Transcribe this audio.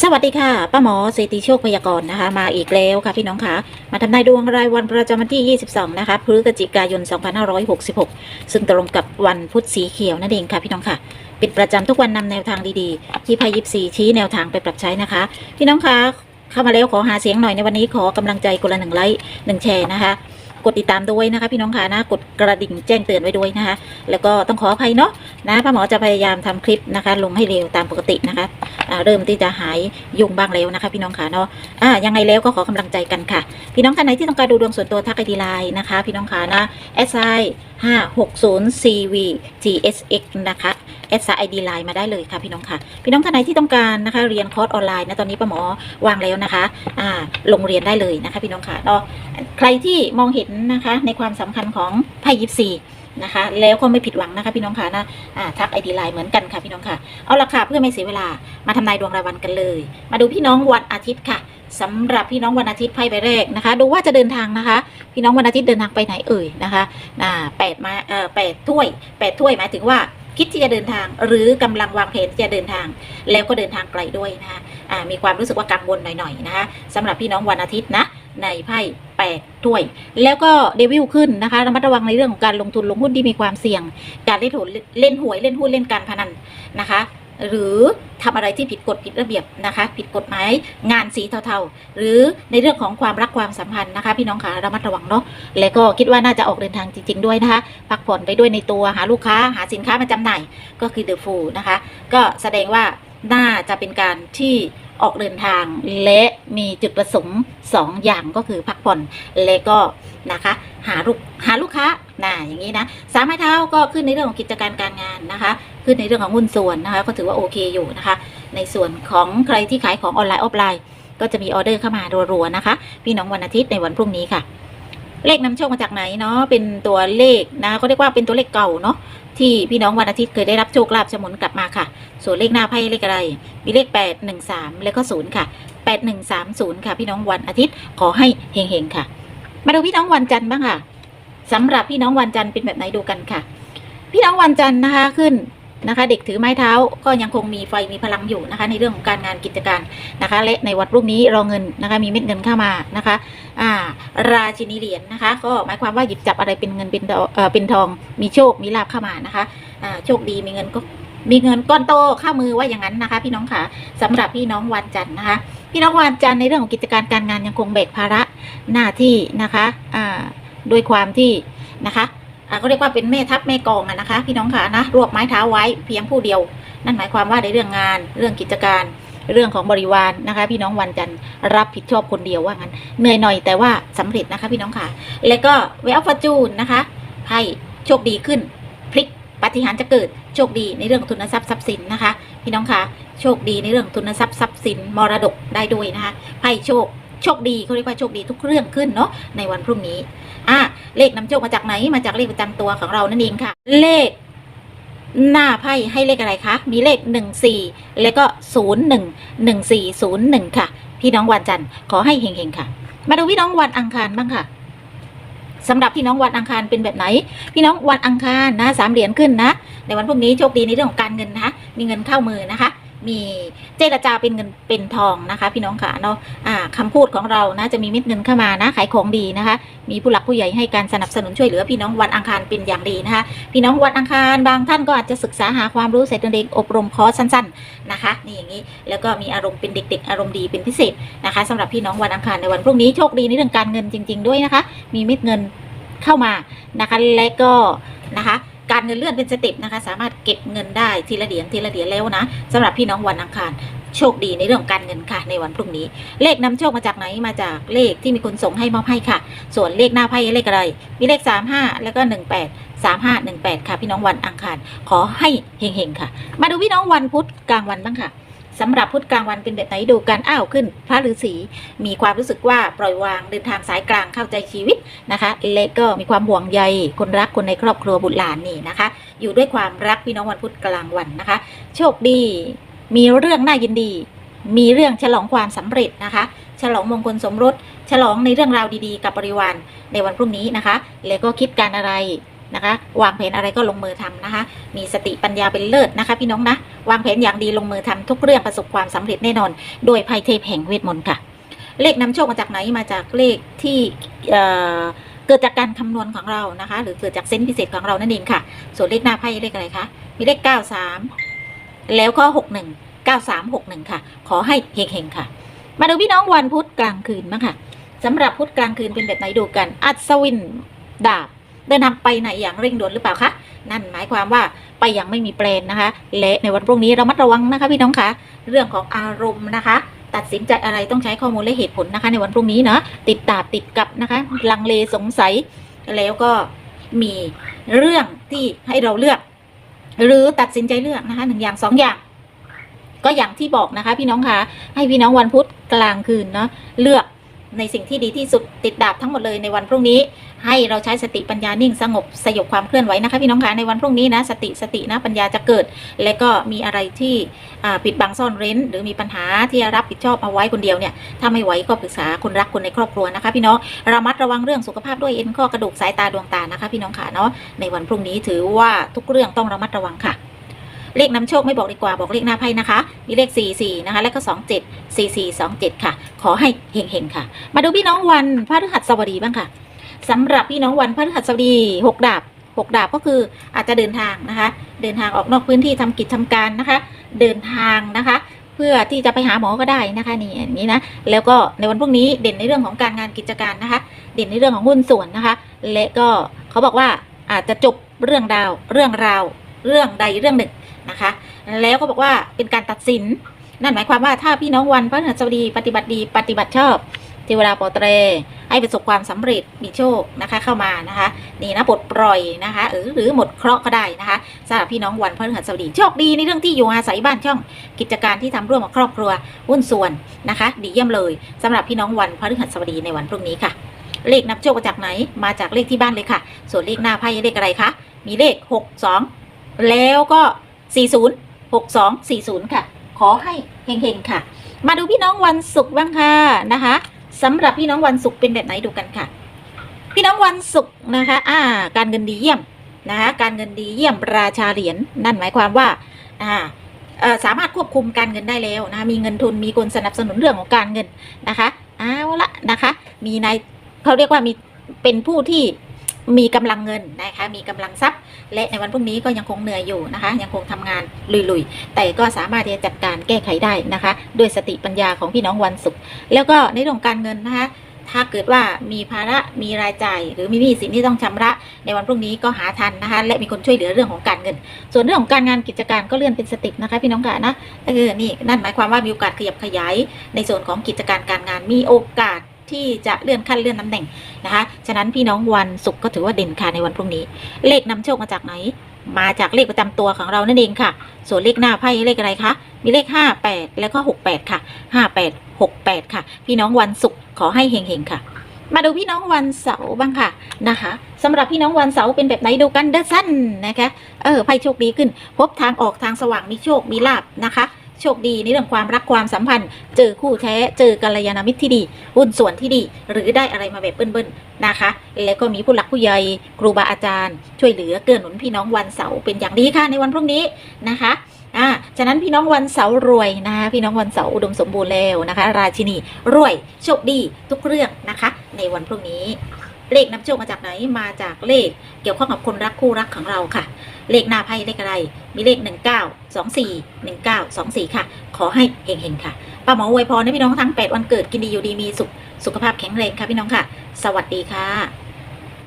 สวัสดีค่ะป้าหมอเศรษฐีโชคพยากรณ์นะคะ มาอีกแล้วค่ะพี่น้องคะมาทำนายดวงรายวันประจำวันที่ 22 นะคะพฤศจิกายน 2566 ซึ่งตรงกับวันพุธสีเขียวนั่นเองค่ะพี่น้องค่ะเป็นประจำทุกวันนำแนวทางดีๆ ที่พายิบสีชี้แนวทางไปปรับใช้นะคะ พี่น้องคะเข้ามาแล้วขอหาเสียงหน่อยในวันนี้ขอกำลังใจคนละหนึ่งไลค์หนึ่งแชร์นะคะ กดติดตามด้วยนะคะ พี่น้องค่ะนะกดกระดิ่งแจ้งเตือนไว้ด้วยนะคะ แล้วก็ต้องขออภัยเนาะนะป้าหมอจะพยายามทำคลิปนะคะ ลงให้เร็วตามปกตินะคะเริ่มที่จะหายยุงบ้างแล้วนะคะ พี่น้องค่ะเนาะอ่ายังไงแล้วก็ขอกำลังใจกันค่ะ พี่น้องท่านไหนที่ต้องการดูดวงส่วนตัวทักไอดีไลน์นะคะ พี่น้องค่ะนะ s i 5 6 0 cv gsx นะคะ s i d ไลน์มาได้เลยค่ะพี่น้องค่ะ พี่น้องท่านไหนที่ต้องการนะคะ เรียนคอร์สออนไลน์นะตอนนี้ป้าหมอวางแล้วนะคะอ่าลงเรียนได้เลยนะคะ พี่น้องค่ะเนาะใครที่มองเห็นนะคะในความสำคัญของไพ่ยิปซีนะคะแล้วก็ไม่ผิดหวังนะคะพี่น้องค่ะนะอ่าทักไอดีไลน์เหมือนกันค่ะพี่น้องค่ะ เอาละค่ะเพื่อไม่เสียเวลามาทำนายดวงรายวันกันเลย มาดูพี่น้องวันอาทิตย์ค่ะ สำหรับพี่น้องวันอาทิตย์ไพ่ใบแรกนะคะ ดูว่าจะเดินทางนะคะ พี่น้องวันอาทิตย์เดินทางไปไหนเอ่ยนะคะอ่าแปดมาเอ่อแปดถ้วยแปดถ้วยหมายถึงว่าคิดที่จะเดินทางหรือกำลังวางแผนที่จะเดินทาง แล้วก็เดินทางไกลด้วยนะคะอ่ามีความรู้สึกว่ากังวลหน่อยๆนะคะสำหรับพี่น้องวันอาทิตย์นะในไพ่แปดถ้วย แล้วก็เดวิลขึ้นนะคะระมัดระวังในเรื่องของการลงทุนลงหุ้นที่มีความเสี่ยง การเล่นหุ้นเล่นหวยเล่นหุ้นเล่นการพนันนะคะ หรือทำอะไรที่ผิดกฎผิดระเบียบนะคะ ผิดกฎหมายงานสีเทาๆ หรือในเรื่องของความรักความสัมพันธ์นะคะ พี่น้องคะระมัดระวังเนาะและก็คิดว่าน่าจะออกเดินทางจริง ๆ ด้วยนะคะ พักผ่อนไปด้วยในตัวหาลูกค้าหาสินค้ามาจำหน่ายก็คือเดอะฟูนะคะ ก็แสดงว่าน่าจะเป็นการที่ออกเดินทางและมีจุดประสงค์สองอย่างก็คือพักผ่อนและก็นะคะหาลูกหาลูกค้านะอย่างนี้นะสามไม้เท้าก็ขึ้นในเรื่องของกิจการการงานนะคะ ขึ้นในเรื่องของหุ้นส่วนนะคะ ก็ถือว่าโอเคอยู่นะคะ ในส่วนของใครที่ขายของออนไลน์ออฟไลน์ ก็จะมีออเดอร์เข้ามารัวๆนะคะ พี่น้องวันอาทิตย์ในวันพรุ่งนี้ค่ะ เลขนำโชคมาจากไหนเนาะเป็นตัวเลขนะก็เรียกว่าเป็นตัวเลขเก่าเนาะที่พี่น้องวันอาทิตย์เคยได้รับโชคลาภจะหมุนกลับมาค่ะ ส่วนเลขหน้าไพ่เลขอะไร มีเลข 8 1 3 แล้วก็0ค่ะ 8 1 3 0 ค่ะ พี่น้องวันอาทิตย์ขอให้เฮงๆค่ะ มาดูพี่น้องวันจันทร์บ้างค่ะสำหรับพี่น้องวันจันทร์เป็นแบบไหนดูกันค่ะ พี่น้องวันจันทร์นะคะขึ้น นะคะ เด็กถือไม้เท้าก็ยังคงมีไฟมีพลังอยู่นะคะ ในเรื่องของการงานกิจการนะคะ และในวันพรุ่งนี้รอเงินนะคะ มีเม็ดเงินเข้ามานะคะอ่าราชินีเหรียญนะคะ ก็หมายความว่าหยิบจับอะไรเป็นเงินเป็นทองเอ่อเป็นทองมีโชคมีลาภเข้ามานะคะอ่าโชคดีมีเงินก็มีเงินก้อนโตเข้ามือว่าอย่างนั้นนะคะ พี่น้องค่ะสำหรับพี่น้องวันจันทร์นะคะ พี่น้องวันจันทร์ในเรื่องของกิจการการงานยังคงแบกภาระหน้าที่นะคะอ่าด้วยความที่นะคะ เขาเรียกว่าเป็นแม่ทัพแม่กองอะนะคะ พี่น้องค่ะนะรวบไม้เท้าไว้เพียงผู้เดียว นั่นหมายความว่าในเรื่องงานเรื่องกิจการเรื่องของบริวารนะคะ พี่น้องวันจันทร์รับผิดชอบคนเดียวว่างั้นเหนื่อยหน่อยแต่ว่าสำเร็จนะคะพี่น้องค่ะ แล้วก็เวลฟอร์จูนนะคะไพ่โชคดีขึ้นพลิกปฏิหารจะเกิดโชคดีในเรื่องของทุนทรัพย์ทรัพย์สินนะคะ พี่น้องค่ะโชคดีในเรื่องทุนทรัพย์ทรัพย์สินมรดกได้ด้วยนะคะไพ่โชคโชคดีเขาเรียกว่าโชคดีทุกเรื่องขึ้นเนาะในวันพรุ่งนี้อะ เลขนำโชคมาจากไหน มาจากเลขประจำตัวของเรานั่นเองค่ะ เลขหน้าไพ่ให้เลขอะไรคะ มีเลขหนึ่งสี่แล้วก็ศูนย์หนึ่งหนึ่งสี่ศูนย์หนึ่งค่ะ พี่น้องวันจันทร์ขอให้เฮงๆค่ะ มาดูพี่น้องวันอังคารบ้างค่ะสำหรับพี่น้องวันอังคารเป็นแบบไหน พี่น้องวันอังคารนะสามเหรียญขึ้นนะ ในวันพรุ่งนี้โชคดีในเรื่องของการเงินนะคะมีเงินเข้ามือนะคะ มีเจรจาเป็นเงินเป็นทองนะคะ พี่น้องค่ะเนาะคำพูดของเรานะจะมีเม็ดเงินเข้ามานะขายของดีนะคะ มีผู้หลักผู้ใหญ่ให้การสนับสนุนช่วยเหลือพี่น้องวันอังคารเป็นอย่างดีนะคะ พี่น้องวันอังคารบางท่านก็อาจจะศึกษาหาความรู้เสร็จเด็กอบรมคอร์สสั้น ๆนะคะนี่อย่างนี้แล้วก็มีอารมณ์เป็นเด็ก ๆ อารมณ์ดีเป็นพิเศษนะคะสำหรับพี่น้องวันอังคารในวันพรุ่งนี้โชคดีในเรื่องการเงินจริง ๆ ด้วยนะคะ มีเม็ดเงินเข้ามานะคะและก็นะคะ การเงินเลื่อนเป็นสเต็ปนะคะ สามารถเก็บเงินได้ทีละเหรียญทีละเหรียญแล้วนะสำหรับพี่น้องวันอังคารโชคดีในเรื่องการเงินค่ะในวันพรุ่งนี้ เลขนำโชคมาจากไหนมาจากเลขที่มีคนส่งให้มอบให้ค่ะ ส่วนเลขหน้าไพ่เลขอะไร มีเลข 35 แล้วก็ 18 35 18 ค่ะ พี่น้องวันอังคารขอให้เฮงๆค่ะ มาดูพี่น้องวันพุธกลางวันบ้างค่ะ สำหรับพุธกลางวันเป็นแบบไหนดูกันอ้าวขึ้น พระฤาษีมีความรู้สึกว่าปล่อยวางเดินทางสายกลางเข้าใจชีวิตนะคะและก็มีความห่วงใยคนรักคนในครอบครัวบุตรหลานนี่นะคะ อยู่ด้วยความรักพี่น้องวันพุธกลางวันนะคะ โชคดี มีเรื่องน่ายินดี มีเรื่องฉลองความสำเร็จนะคะ ฉลองมงคลสมรส ฉลองในเรื่องราวดีๆ กับบริวารในวันพรุ่งนี้นะคะ แล้วก็คิดการอะไร นะคะ วางแผนอะไรก็ลงมือทำนะคะ มีสติปัญญาเป็นเลิศนะคะ พี่น้องนะ วางแผนอย่างดีลงมือทำทุกเรื่องประสบความสำเร็จแน่นอน โดยภัยเทพแห่งเวทมนต์ค่ะ เลขนำโชคมาจากไหนมาจากเลขที่เอ่อเกิดจากการคำนวณของเรานะคะ หรือเกิดจากเซนส์พิเศษของเรานั่นเองค่ะ ส่วนเลขหน้าไพ่เลขอะไรคะมีเลข 93 แล้วก็61 9361 ค่ะ ขอให้เฮงๆค่ะ มาดูพี่น้องวันพุธกลางคืนบ้างค่ะสำหรับพุธกลางคืนเป็นแบบไหนดูกัน อัศวินดาบ เดินทางไปไหนอย่างเร่งด่วนหรือเปล่าคะนั่นหมายความว่าไปอย่างไม่มีแปลนนะคะ และในวันพรุ่งนี้เรามัดระวังนะคะพี่น้องคะเรื่องของอารมณ์นะคะ ตัดสินใจอะไรต้องใช้ข้อมูลและเหตุผลนะคะ ในวันพรุ่งนี้เนาะติดตาบติดกับนะคะ ลังเลสงสัย แล้วก็มีเรื่องที่ให้เราเลือก หรือตัดสินใจเลือกนะคะหนึ่งอย่างสองอย่างก็อย่างที่บอกนะคะ พี่น้องคะให้พี่น้องวันพุธกลางคืนเนาะเลือก ในสิ่งที่ดีที่สุดติดดาบทั้งหมดเลยในวันพรุ่งนี้ ให้เราใช้สติปัญญานิ่งสงบสยบความเคลื่อนไหวนะคะพี่น้องคะในวันพรุ่งนี้นะสติสตินะปัญญาจะเกิด และก็มีอะไรที่ปิดบังซ่อนเร้น หรือมีปัญหาที่รับผิดชอบเอาไว้คนเดียวเนี่ยถ้าไม่ไหวก็ปรึกษาคนรักคนในครอบครัวนะคะ พี่น้องระมัดระวังเรื่องสุขภาพด้วยเอ็นข้อกระดูกสายตาดวงตานะคะ พี่น้องค่ะเนาะในวันพรุ่งนี้ถือว่าทุกเรื่องต้องระมัดระวังค่ะ เลขนำโชคไม่บอกดีกว่าบอกเลขหน้าไพ่นะคะ มีเลข 44 นะคะ แล้วก็ 27 4427 ค่ะ ขอให้เฮงๆค่ะ มาดูพี่น้องวันพฤหัสบดีบ้างค่ะสำหรับพี่น้องวันพฤหัสบดี 6 ดาบ 6 ดาบก็คืออาจจะเดินทางนะคะ เดินทางออกนอกพื้นที่ทำกิจทำการนะคะ เดินทางนะคะเพื่อที่จะไปหาหมอก็ได้นะคะนี่อย่างนี้นะแล้วก็ในวันพรุ่งนี้เด่นในเรื่องของการงานกิจการนะคะ เด่นในเรื่องของหุ้นส่วนนะคะ และก็เขาบอกว่าอาจจะจบเรื่องราวเรื่องราว เรื่องใดเรื่องหนึ่ง นะคะ แล้วก็บอกว่าเป็นการตัดสิน นั่นหมายความว่าถ้าพี่น้องวันพระฤหัสบดีปฏิบัติดีปฏิบัติชอบเทวดาปรเตรให้ประสบความสำเร็จมีโชคนะคะเข้ามานะคะนี่นะปลดปล่อยนะคะหรือหรือหมดเคราะห์ก็ได้นะคะสำหรับพี่น้องวันพฤหัสบดีโชคดีในเรื่องที่อยู่อาศัยบ้านช่องกิจการที่ทำร่วมกับครอบครัวหุ้นส่วนนะคะ ดีเยี่ยมเลยสำหรับพี่น้องวันพฤหัสบดีในวันพรุ่งนี้ค่ะ เลขนับโชคมาจากไหนมาจากเลขที่บ้านเลยค่ะ ส่วนเลขหน้าไพ่เลขอะไรคะมีเลข 6 2 แล้วก็ 40 62 40 ค่ะ ขอให้เฮงๆค่ะ มาดูพี่น้องวันศุกร์บ้างค่ะนะคะสำหรับพี่น้องวันศุกร์เป็นแบบไหนดูกันค่ะ พี่น้องวันศุกร์นะคะ อ่า การเงินดีเยี่ยมนะคะการเงินดีเยี่ยมราชาเหรียญนั่นหมายความว่าอ่าสามารถควบคุมการเงินได้แล้วนะคะมีเงินทุนมีคนสนับสนุนเรื่องของการเงินนะคะเอาละนะคะ มีนายเขาเรียกว่ามีเป็นผู้ที่ มีกำลังเงินนะคะมีกำลังทรัพย์ และในวันพรุ่งนี้ก็ยังคงเหนื่อยอยู่นะคะ ยังคงทำงานลุยๆ แต่ก็สามารถที่จะจัดการแก้ไขได้นะคะ ด้วยสติปัญญาของพี่น้องวันศุกร์แล้วก็ในเรื่องการเงินนะคะถ้าเกิดว่ามีภาระมีรายจ่าย หรือมีหนี้สินที่ต้องชำระ ในวันพรุ่งนี้ก็หาทันนะคะ และมีคนช่วยเหลือเรื่องของการเงิน ส่วนเรื่องของการงานกิจการก็เลื่อนเป็นสตินะคะพี่น้องค่ะนะเออนี่นั่นหมายความว่ามีโอกาสขยับขยายในส่วนของกิจการการงานมีโอกาส ที่จะเลื่อนขั้นเลื่อนตำแหน่งนะคะ ฉะนั้นพี่น้องวันศุกร์ก็ถือว่าเด่นค่ะในวันพรุ่งนี้ เลขนำโชคมาจากไหน มาจากเลขประจำตัวของเรานั่นเองค่ะ ส่วนเลขหน้าไพ่เลขอะไรคะ มีเลข 58 แล้วก็ 68 ค่ะ 58 68 ค่ะ พี่น้องวันศุกร์ขอให้เฮงๆค่ะมาดูพี่น้องวันเสาร์บ้างค่ะนะคะสำหรับพี่น้องวันเสาร์เป็นแบบไหนดูกันเดอสั้นนะคะ เออไพ่โชคดีขึ้น พบทางออกทางสว่างมีโชคมีลาบนะคะ โชคดีในเรื่องความรักความสัมพันธ์ เจอคู่แท้ เจอกัลยาณมิตรที่ดีหุ้นส่วนที่ดี หรือได้อะไรมาแบบเบิ้ลๆนะคะ แล้วก็มีผู้หลักผู้ใหญ่ครูบาอาจารย์ ช่วยเหลือเกื้อหนุนพี่น้องวันเสาร์เป็นอย่างดีค่ะในวันพรุ่งนี้นะคะอ่าฉะนั้นพี่น้องวันเสาร์รวยนะคะพี่น้องวันเสาร์อุดมสมบูรณ์แล้วนะคะ ราชินีรวยโชคดีทุกเรื่องนะคะ ในวันพรุ่งนี้ เลขนำโชคมาจากไหนมาจากเลขเกี่ยวข้องกับคนรักคู่รักของเราค่ะ เลขหน้าไพ่เลขอะไร มีเลข 19 24 19 24 ค่ะ ขอให้เฮงๆค่ะป้าหมออวยพรให้พี่น้องทั้ง 8 วันเกิดกินดีอยู่ดีมีสุขสุขภาพแข็งแรงค่ะพี่น้องค่ะ สวัสดีค่ะ